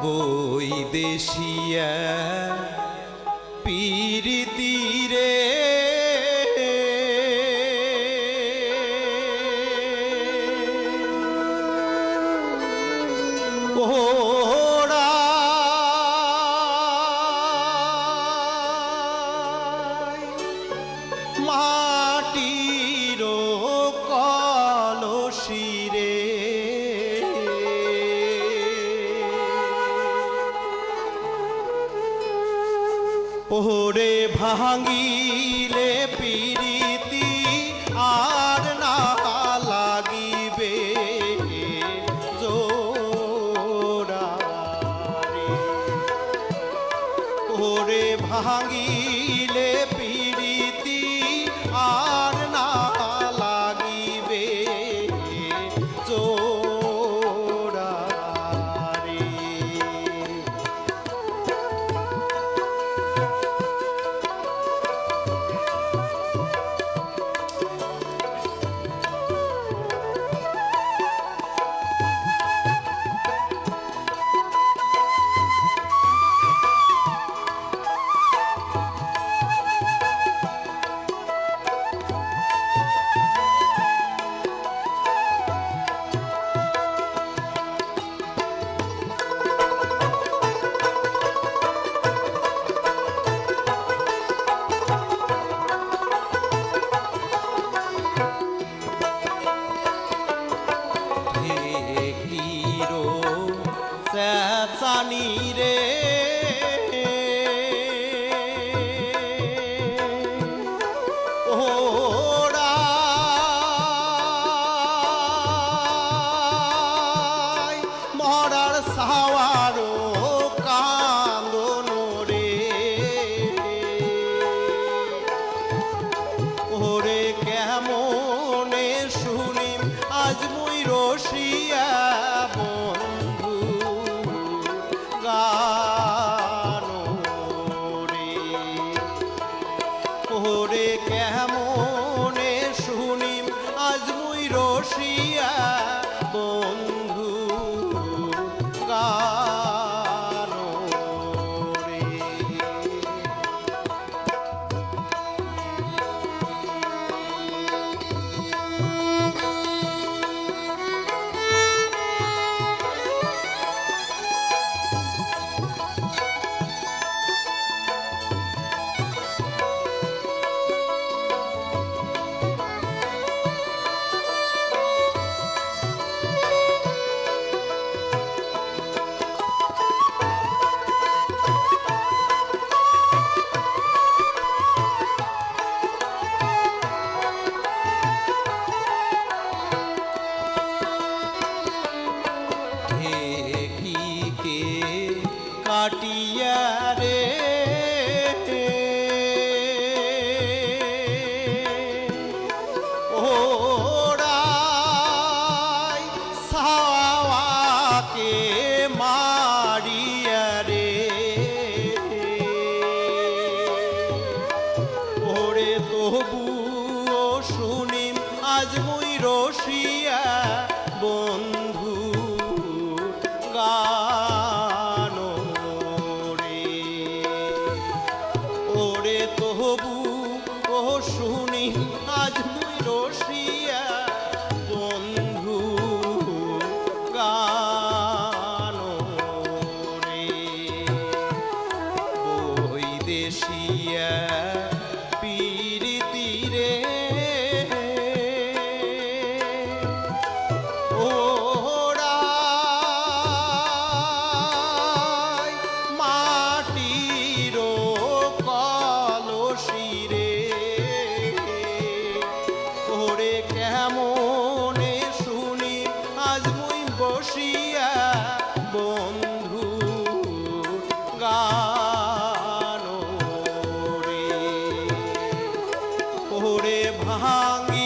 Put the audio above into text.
বৈদেশিয়া পীরিতিরে ওরা ওরে ভাঙিলে পিরিতি আর না লাগিবে জোড়ারে ওরে ভাঙিলে কেমনে শুনিম আজ মুই রসিয়া বন্ধু গান রে ওরে কেমনে শুনিম আজ মুই রসিয়া লইয়া বন্ধু গান রে ওরে তহবু ও শুনি আজ মুই রসিয়া বসিয়া বন্ধু ভাঙি